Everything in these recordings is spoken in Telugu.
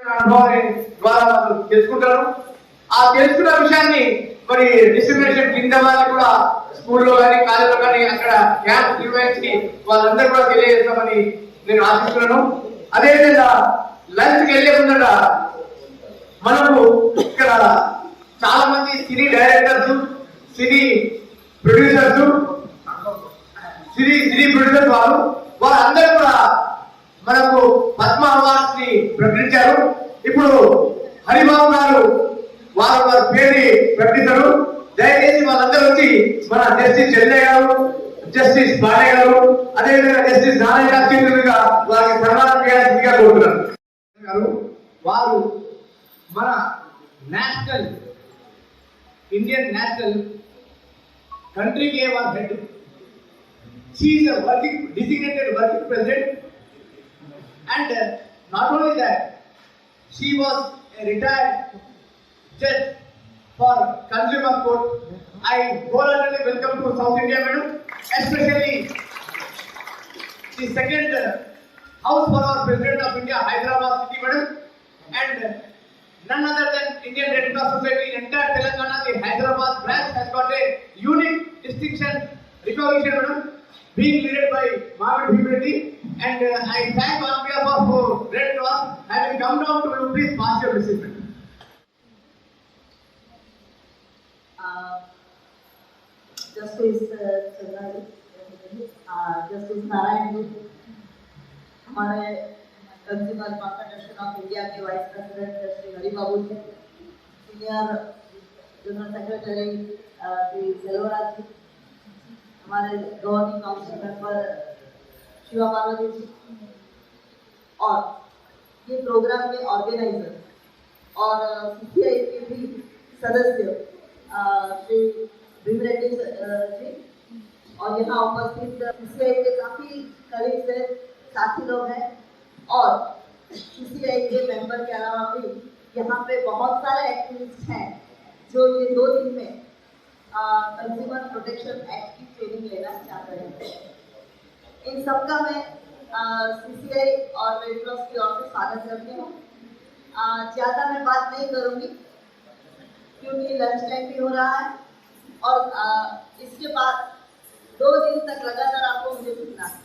అనుభవాన్ని ద్వారా వాళ్ళు తెలుసుకుంటారు ఆ తెలుసుకున్న విషయాన్ని మరి డిస్క్రిమినేషన్ కింద వాళ్ళకి కూడా స్కూల్లో కానీ కాలేజీలో కానీ అక్కడ క్యాంప్ నిర్వహించి వాళ్ళందరూ కూడా తెలియజేస్తామని నేను ఆశిస్తున్నాను. అదేవిధంగా లంచ్కి వెళ్ళే ముందట మనకు ఇక్కడ చాలా మంది cine directors cine producers cine cine producers వారు వాళ్ళందరూ కూడా మనకు పద్మ అవార్డ్స్ని ప్రకటించారు. ఇప్పుడు హరిబాబు గారు వారు వారి పేరుని ప్రకటించారు. దయచేసి వాళ్ళందరూ వచ్చి మన జస్టిస్ చెల్లయ్య గారు జస్టిస్ బాలయ్య గారు అదేవిధంగా జస్టిస్ నారాయణ చంద్రుడిగా వారికి సన్మానం చేయాల్సిందిగా కోరుతున్నారు గారు వారు మన నేషనల్ ఇండియన్ నేషనల్ కంట్రీకి వారు head? She is a working designated working not only that she was a retired judge for consumer court i wholeheartedly welcome to south india madam especially the second uh, house for our president of india hyderabad city madam and uh, none other than indian red cross society entire telangana the hyderabad branch has got a unique distinction recognition madam being led by Margaret Humanity and uh, I thank on behalf of uh, Red Cross having come down to you please pass your message. madam. Justice Chandraji justice Narayan ji हमारे कंज्यूमर कॉन्फेडरेशन ऑफ़ इंडिया के vice president Shri Hari Babu ji senior general secretary Shri Selvaraj ji हमारे governing council member Shiva Madhavi ji और ये प्रोग्राम के ऑर्गेनाइजर और सीसीआई के भी सदस्य श्री भीम रेड्डी जी। और यहाँ उपस्थित सीसीआई के काफ़ी करीब से साथी लोग हैं। और सीसीआई के मेंबर के अलावा भी यहाँ पे बहुत सारे एक्टिविस्ट हैं, जो ये दो दिन में कंज्यूमर प्रोटेक्शन एक्ट की ट्रेनिंग लेना चाह रहे हैं। इन सबका मैं सीसीआई और रेडक्रॉस की ओर से स्वागत करती हूँ। ज़्यादा मैं बात नहीं करूँगी क्योंकि लंच टाइम भी हो रहा है और आ, इसके बाद दो दिन तक लगातार आपको मुझे सुनना है।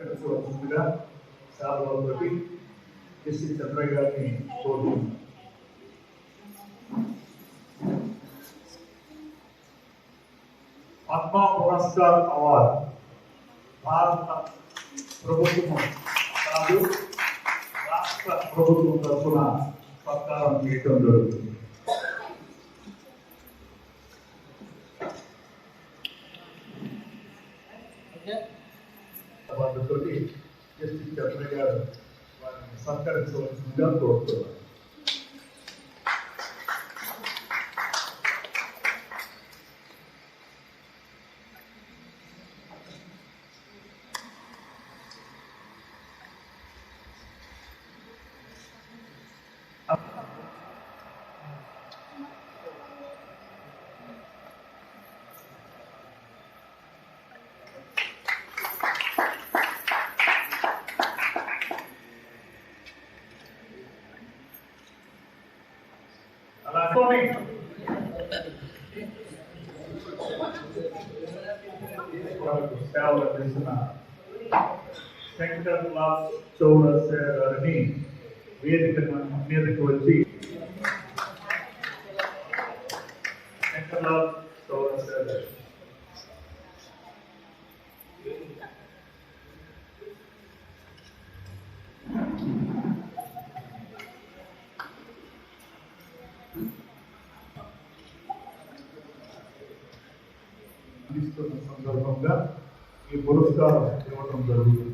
चंद्रग्रह పురస్కార్ అవార్డ్ భారత ప్రభుత్వం కాదు రాష్ట్ర ప్రభుత్వం తరఫున సత్కారం చేయటం జరుగుతుంది వాళ్ళతోటి జస్టిస్ చంద్రయ్య గారు వారిని సత్కరించవలసిందిగా కోరుతున్నారు మనకు సేవలు చేసిన శంకర్ లాల్ చౌరస్య గారిని వేదిక మీదకి వచ్చి శంకర్ లాల్ చౌరస్య గారు అందిస్తున్న సందర్భంగా ఈ పురస్కారం ఇవ్వడం జరుగుతుంది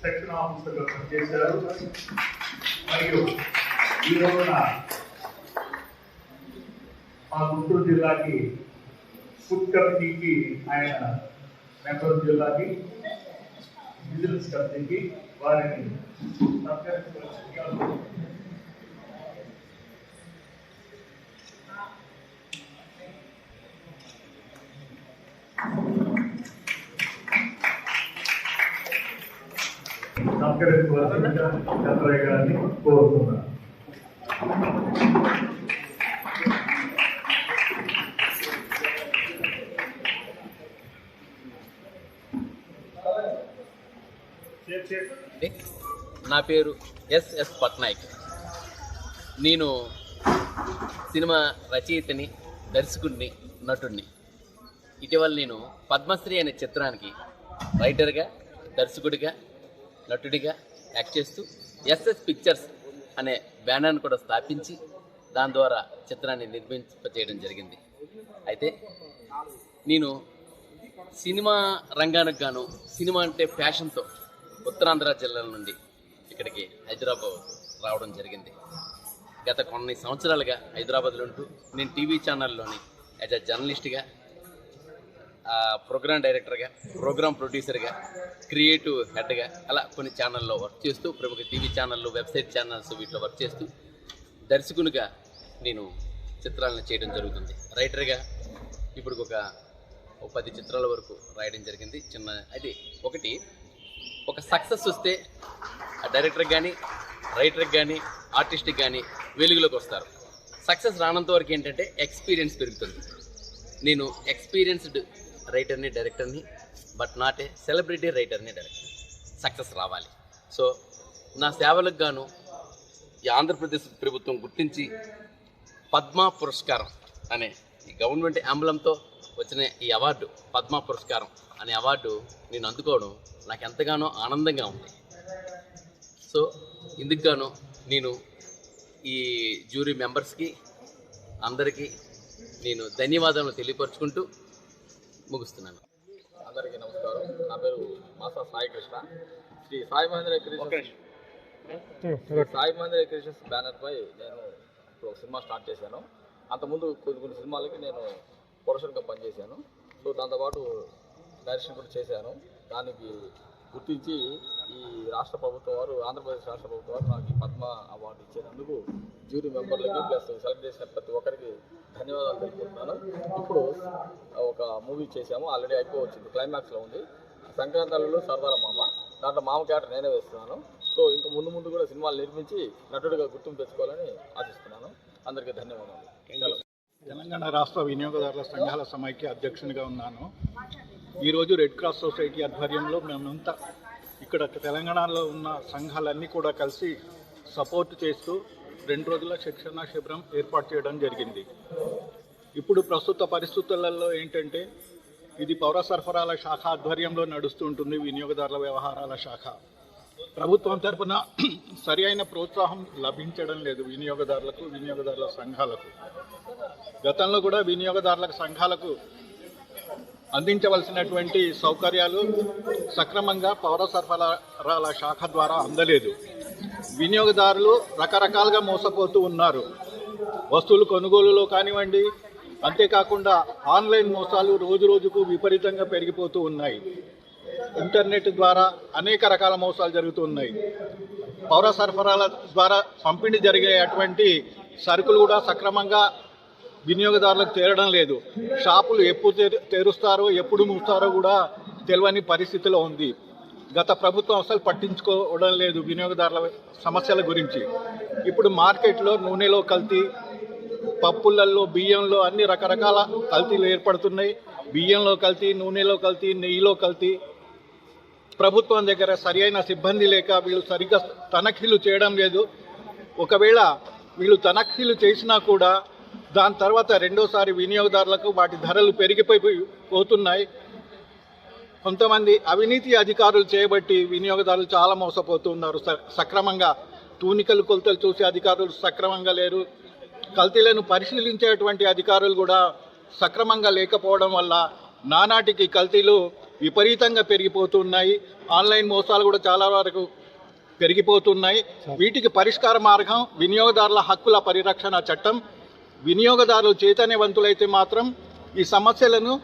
సెక్షన్ ఆఫీసర్గా పనిచేశారు మరియు ఈ రోజున మా గుంటూరు జిల్లాకి ఫుడ్ కమిటీకి ఆయన నెల్లూరు జిల్లాకి విజిలెన్స్ కమిటీకి వారిని సత్కరించవలసిందిగా సత్కరించవలసిందిగా చంద్రయ్య గారిని కోరుతున్నాను నా పేరు ఎస్ఎస్ పట్నాయక్. నేను సినిమా రచయితని దర్శకుడిని నటుడిని. ఇటీవల నేను పద్మశ్రీ అనే చిత్రానికి రైటర్గా దర్శకుడిగా నటుడిగా యాక్ట్ చేస్తూ ఎస్ఎస్ పిక్చర్స్ అనే బ్యానర్ను కూడా స్థాపించి దాని ద్వారా చిత్రాన్ని నిర్మింపచేయడం జరిగింది. అయితే నేను సినిమా రంగానికి గాను సినిమా అంటే ప్యాషన్తో ఉత్తరాంధ్ర జిల్లాల నుండి ఇక్కడికి హైదరాబాద్ రావడం జరిగింది. గత కొన్ని సంవత్సరాలుగా హైదరాబాద్లో ఉంటూ నేను టీవీ ఛానల్లోని యాజ్ అ జర్నలిస్ట్గా ప్రోగ్రామ్ డైరెక్టర్గా ప్రోగ్రామ్ ప్రొడ్యూసర్గా క్రియేటివ్ హెడ్గా అలా కొన్ని ఛానల్లో వర్క్ చేస్తూ ప్రముఖ టీవీ ఛానళ్ళు వెబ్సైట్ ఛానల్స్ వీటిలో వర్క్ చేస్తూ దర్శకునిగా నేను చిత్రాలను చేయడం జరుగుతుంది. రైటర్గా ఇప్పుడు ఒక పది చిత్రాల వరకు రాయడం జరిగింది. చిన్న అది ఒకటి ఒక సక్సెస్ వస్తే ఆ డైరెక్టర్కి కానీ రైటర్కి కానీ ఆర్టిస్ట్కి కానీ వెలుగులోకి వస్తారు. సక్సెస్ రానంత వరకు ఏంటంటే ఎక్స్పీరియన్స్ పెరుగుతుంది. నేను ఎక్స్పీరియన్స్డ్ రైటర్ని డైరెక్టర్ని బట్ నాట్ ఏ సెలబ్రిటీ రైటర్ని డైరెక్టర్ సక్సెస్ రావాలి. సో నా సేవలకు గాను ఈ ఆంధ్రప్రదేశ్ ప్రభుత్వం గుర్తించి పద్మ పురస్కారం అనే ఈ గవర్నమెంట్ అంబలంతో వచ్చిన ఈ అవార్డు పద్మ పురస్కారం అనే అవార్డు నేను అందుకోవడం నాకు ఎంతగానో ఆనందంగా ఉంది. సో ఇందుకు గాను నేను ఈ జ్యూరీ మెంబర్స్కి అందరికీ నేను ధన్యవాదాలు తెలియపరుచుకుంటూ ముగిస్తున్నాను. అందరికీ నమస్కారం. నా పేరు Masa Sai Krishna. Shri Sai Mahendra creations Shri Sai Mahendra creations banner పై నేను ఇప్పుడు సినిమా స్టార్ట్ చేశాను. అంతకుముందు కొన్ని కొన్ని సినిమాలకి నేను ప్రొడక్షన్గా పనిచేశాను. సో దాంతోపాటు డైరెక్షన్ కూడా చేశాను. దానికి గుర్తించి ఈ రాష్ట్ర ప్రభుత్వం వారు ఆంధ్రప్రదేశ్ రాష్ట్ర ప్రభుత్వం వారు నాకు ఈ పద్మ అవార్డు ఇచ్చినందుకు జ్యూరీ మెంబర్లకి ప్లస్ సెలెక్ట్ చేసిన ప్రతి ఒక్కరికి ధన్యవాదాలు తెలుపుతున్నాను ఇప్పుడు ఒక మూవీ చేసాము ఆల్రెడీ అయిపోవచ్చింది క్లైమాక్స్లో ఉంది. సంక్రాంతాలలో సరదాల మామ దాంట్లో మామ క్యారెక్టర్ నేనే వేస్తున్నాను. సో ఇంకా ముందు ముందు కూడా సినిమాలు నిర్మించి నటుడిగా గుర్తింపు తెచ్చుకోవాలని ఆశిస్తున్నాను. అందరికీ ధన్యవాదాలు. తెలంగాణ రాష్ట్ర వినియోగదారుల సంఘాల సమైక్య అధ్యక్షునిగా ఉన్నాను. ఈరోజు రెడ్ క్రాస్ సొసైటీ ఆధ్వర్యంలో మేమంతా ఇక్కడ తెలంగాణలో ఉన్న సంఘాలన్నీ కూడా కలిసి సపోర్ట్ చేస్తూ రెండు రోజుల శిక్షణ శిబిరం ఏర్పాటు చేయడం జరిగింది. ఇప్పుడు ప్రస్తుత పరిస్థితులలో ఏంటంటే ఇది పౌర సరఫరాల శాఖ ఆధ్వర్యంలో నడుస్తూ ఉంటుంది వినియోగదారుల వ్యవహారాల శాఖ. ప్రభుత్వం తరఫున సరి అయిన ప్రోత్సాహం లభించడం లేదు వినియోగదారులకు వినియోగదారుల సంఘాలకు. గతంలో కూడా వినియోగదారుల సంఘాలకు అందించవలసినటువంటి సౌకర్యాలు సక్రమంగా పౌర సరఫరాల శాఖ ద్వారా అందలేదు. వినియోగదారులు రకరకాలుగా మోసపోతూ ఉన్నారు. వస్తువులు కొనుగోలులో కానివ్వండి అంతేకాకుండా ఆన్లైన్ మోసాలు రోజు రోజుకు విపరీతంగా పెరిగిపోతూ ఉన్నాయి. ఇంటర్నెట్ ద్వారా అనేక రకాల మోసాలు జరుగుతూ ఉన్నాయి. పౌర సరఫరాల ద్వారా పంపిణీ జరిగే అటువంటి సరుకులు కూడా సక్రమంగా వినియోగదారులకు చేరడం లేదు. షాపులు ఎప్పుడు తెరుస్తారో ఎప్పుడు మూస్తారో కూడా తెలియని పరిస్థితిలో ఉంది. గత ప్రభుత్వం అసలు పట్టించుకోవడం లేదు వినియోగదారుల సమస్యల గురించి. ఇప్పుడు మార్కెట్లో నూనెలో కల్తీ పప్పులలో బియ్యంలో అన్ని రకరకాల కల్తీలు ఏర్పడుతున్నాయి. బియ్యంలో కల్తీ నూనెలో కల్తీ నెయ్యిలో కల్తీ. ప్రభుత్వం దగ్గర సరి అయిన సిబ్బంది లేక వీళ్ళు సరిగ్గా తనఖీలు చేయడం లేదు. ఒకవేళ వీళ్ళు తనఖీలు చేసినా కూడా దాని తర్వాత రెండోసారి వినియోగదారులకు వాటి ధరలు పెరిగిపోయి పోతున్నాయి. కొంతమంది అవినీతి అధికారులు చేయబట్టి వినియోగదారులు చాలా మోసపోతున్నారు. సక్రమంగా తూనికలు కొలతలు చూసే అధికారులు సక్రమంగా లేరు. కల్తీలను పరిశీలించేటువంటి అధికారులు కూడా సక్రమంగా లేకపోవడం వల్ల నానాటికి కల్తీలు విపరీతంగా పెరిగిపోతున్నాయి. ఆన్లైన్ మోసాలు కూడా చాలా వరకు పెరిగిపోతున్నాయి. వీటికి పరిష్కార మార్గం వినియోగదారుల హక్కుల పరిరక్షణ చట్టం. వినియోగదారులు చైతన్యవంతులైతే మాత్రం ఈ సమస్యలను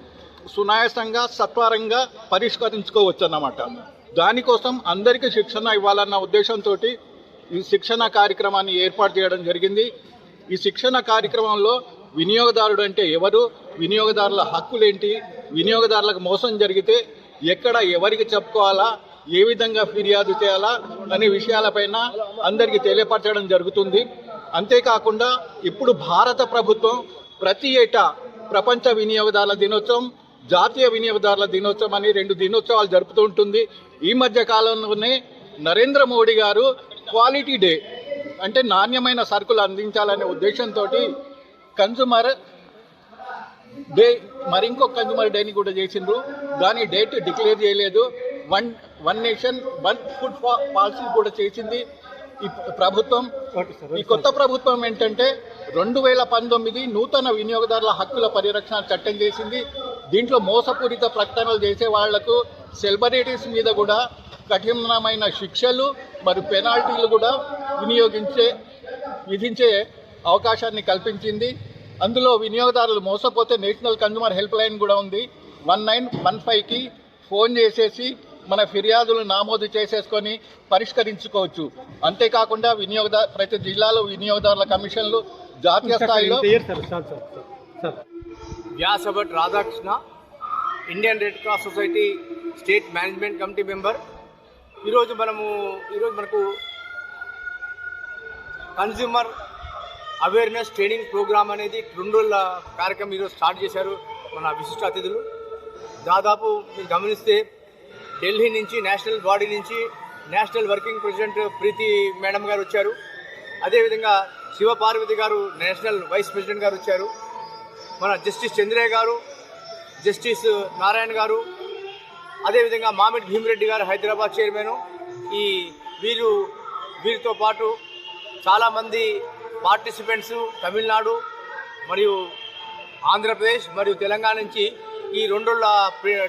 సునాయాసంగా సత్వరంగా పరిష్కరించుకోవచ్చు అన్నమాట దానికోసం అందరికీ శిక్షణ ఇవ్వాలన్న ఉద్దేశంతో ఈ శిక్షణ కార్యక్రమాన్ని ఏర్పాటు చేయడం జరిగింది. ఈ శిక్షణ కార్యక్రమంలో వినియోగదారుడు అంటే ఎవరు? వినియోగదారుల హక్కులేంటి? వినియోగదారులకు మోసం జరిగితే ఎక్కడ ఎవరికి చెప్పుకోవాలా? ఏ విధంగా ఫిర్యాదు చేయాలా? అనే విషయాలపైన అందరికీ తెలియపరచడం జరుగుతుంది. అంతేకాకుండా ఇప్పుడు భారత ప్రభుత్వం ప్రతి ఏటా ప్రపంచ వినియోగదారుల దినోత్సవం జాతీయ వినియోగదారుల దినోత్సవం అని రెండు దినోత్సవాలు జరుపుతూ ఉంటుంది. ఈ మధ్య కాలంలోనే నరేంద్ర మోడీ గారు క్వాలిటీ డే అంటే నాణ్యమైన సరుకులు అందించాలనే ఉద్దేశంతో కన్జూమర్ డే మరి ఇంకొక డేని కూడా చేసిండ్రు. దాని డేట్ డిక్లేర్ చేయలేదు. One one nation one food policy కూడా చేసింది. ఈ ప్రభుత్వం ఈ కొత్త ప్రభుత్వం ఏంటంటే రెండు వేల పంతొమ్మిది నూతన వినియోగదారుల హక్కుల పరిరక్షణ చట్టం చేసింది. దీంట్లో మోసపూరిత ప్రకటనలు చేసే వాళ్ళకు సెలబ్రిటీస్ మీద కూడా కఠినమైన శిక్షలు మరియు పెనాల్టీలు కూడా వినియోగించే విధించే అవకాశాన్ని కల్పించింది. అందులో వినియోగదారులు మోసపోతే నేషనల్ కన్జ్యూమర్ హెల్ప్ లైన్ కూడా ఉంది. వన్ నైన్ వన్ ఫైవ్కి ఫోన్ చేసేసి మన ఫిర్యాదులు నమోదు చేసేసుకొని పరిష్కరించుకోవచ్చు. అంతేకాకుండా వినియోగదారు ప్రతి జిల్లాలో వినియోగదారుల కమిషన్లు జాతీయ స్థాయిలో Vyasabhatt Radhakrishna Indian red cross society state management committee member. ఈరోజు మనము ఈరోజు మనకు కన్జ్యూమర్ అవేర్నెస్ ట్రైనింగ్ ప్రోగ్రామ్ అనేది రెండు రోజుల కార్యక్రమం ఈరోజు స్టార్ట్ చేశారు మన విశిష్ట అతిథులు. దాదాపు మీరు గమనిస్తే ఢిల్లీ నుంచి నేషనల్ బాడీ నుంచి national working president Preethi madam గారు వచ్చారు. అదేవిధంగా శివపార్వతి గారు నేషనల్ వైస్ ప్రెసిడెంట్ గారు వచ్చారు. మన జస్టిస్ చంద్రయ్య గారు జస్టిస్ నారాయణ గారు అదేవిధంగా మామిడి భీమిరెడ్డి గారు హైదరాబాద్ చైర్మన్ ఈ వీరు వీరితో పాటు చాలామంది పార్టిసిపెంట్స్ తమిళనాడు మరియు ఆంధ్రప్రదేశ్ మరియు తెలంగాణ నుంచి ఈ రెండు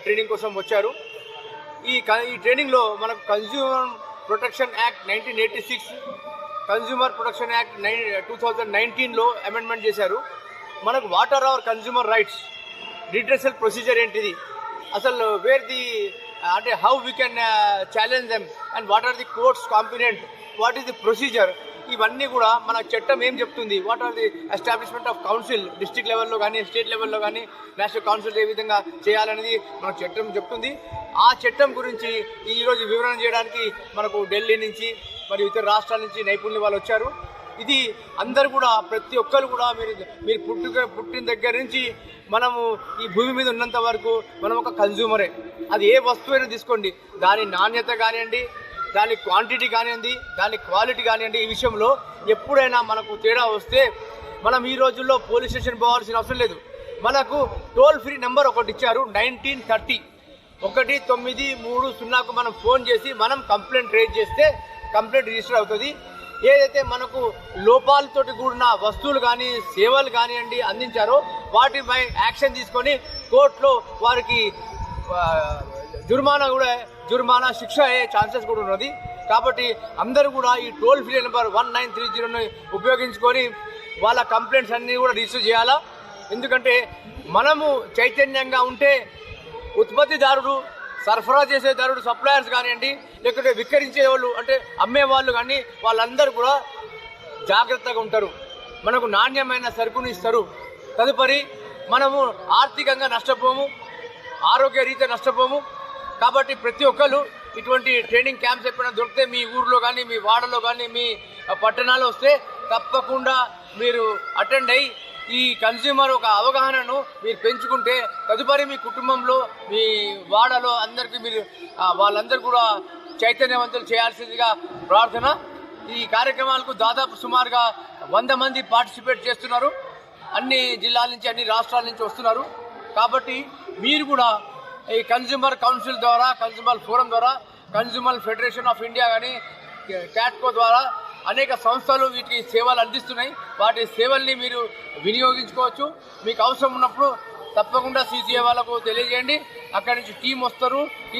ట్రైనింగ్ కోసం వచ్చారు. ఈ క- ఈ ట్రైనింగ్లో మనకు consumer protection act nineteen eighty six consumer protection act nine two thousand నైన్టీన్లో అమెండ్మెంట్ చేశారు. మనకు what are are our consumer rights redressal procedure ఏంటిది? అసలు వేర్ ది అంటే how we can challenge them and what are the courts competent what is the procedure ఇవన్నీ కూడా మన చట్టం ఏం చెప్తుంది? What are the establishment of council district లెవెల్లో కానీ స్టేట్ లెవెల్లో కానీ నేషనల్ కౌన్సిల్ ఏ విధంగా చేయాలనేది మన చట్టం చెప్తుంది. ఆ చట్టం గురించి ఈరోజు వివరణ చేయడానికి మనకు ఢిల్లీ నుంచి మరియు ఇతర రాష్ట్రాల నుంచి నైపుణ్యం వాళ్ళు వచ్చారు. ఇది అందరు కూడా ప్రతి ఒక్కరు కూడా మీరు మీరు పుట్టుక పుట్టిన దగ్గర నుంచి మనము ఈ భూమి మీద ఉన్నంత వరకు మనం ఒక కన్జ్యూమరే అది ఏ వస్తువైనా తీసుకోండి. దాని నాణ్యత కానివ్వండి దాని క్వాంటిటీ కానివ్వండి దాని క్వాలిటీ కానివ్వండి ఈ విషయంలో ఎప్పుడైనా మనకు తేడా వస్తే మనం ఈ రోజుల్లో పోలీస్ స్టేషన్ పోవాల్సిన అవసరం లేదు. మనకు టోల్ ఫ్రీ నెంబర్ ఒకటి ఇచ్చారు నైన్టీన్ థర్టీ ఒకటి తొమ్మిది మూడు సున్నాకు మనం ఫోన్ చేసి మనం కంప్లైంట్ రేజ్ చేస్తే కంప్లైంట్ రిజిస్టర్ అవుతుంది. ఏదైతే మనకు లోపాలతోటి కూడిన వస్తువులు కానీ సేవలు కానివ్వండి అందించారో వాటిపై యాక్షన్ తీసుకొని కోర్టులో వారికి జుర్మానా కూడా జుర్మానా శిక్ష అయ్యే ఛాన్సెస్ కూడా ఉన్నది. కాబట్టి అందరూ కూడా ఈ toll free number one nine three జీరోని ఉపయోగించుకొని వాళ్ళ కంప్లైంట్స్ అన్నీ కూడా రిజిస్టర్ చేయాలా? ఎందుకంటే మనము చైతన్యంగా ఉంటే ఉత్పత్తిదారుడు సరఫరా చేసేదారుడు సప్లయర్స్ కానివ్వండి లేకుంటే విక్రయించే వాళ్ళు అంటే అమ్మే వాళ్ళు కానీ వాళ్ళందరూ కూడా జాగ్రత్తగా ఉంటారు. మనకు నాణ్యమైన సరుకుని ఇస్తారు. తదుపరి మనము ఆర్థికంగా నష్టపోము ఆరోగ్య రీత్యా నష్టపోము. కాబట్టి ప్రతి ఒక్కరు ఇటువంటి ట్రైనింగ్ క్యాంప్స్ ఎప్పుడైనా దొరికితే మీ ఊర్లో కానీ మీ వాడలో కానీ మీ పట్టణాల్లో వస్తే తప్పకుండా మీరు అటెండ్ అయ్యి ఈ కన్జ్యూమర్ ఒక అవగాహనను మీరు పెంచుకుంటే తదుపరి మీ కుటుంబంలో మీ వాడలో అందరికీ మీరు వాళ్ళందరూ కూడా చైతన్యవంతులు చేయాల్సిందిగా ప్రార్థన. ఈ కార్యక్రమాలకు దాదాపు సుమారుగా వంద మంది పార్టిసిపేట్ చేస్తున్నారు. అన్ని జిల్లాల నుంచి అన్ని రాష్ట్రాల నుంచి వస్తున్నారు. కాబట్టి మీరు కూడా ఈ కన్జ్యూమర్ కౌన్సిల్ ద్వారా కన్జ్యూమర్ ఫోరం ద్వారా కన్జ్యూమర్ ఫెడరేషన్ ఆఫ్ ఇండియా కానీ క్యాట్కో ద్వారా అనేక సంస్థలు వీటికి సేవలు అందిస్తున్నాయి. వాటి సేవల్ని మీరు వినియోగించుకోవచ్చు. మీకు అవసరం ఉన్నప్పుడు తప్పకుండా సీసీఏ వాళ్ళకు తెలియజేయండి. అక్కడి నుంచి టీం వస్తారు. టీం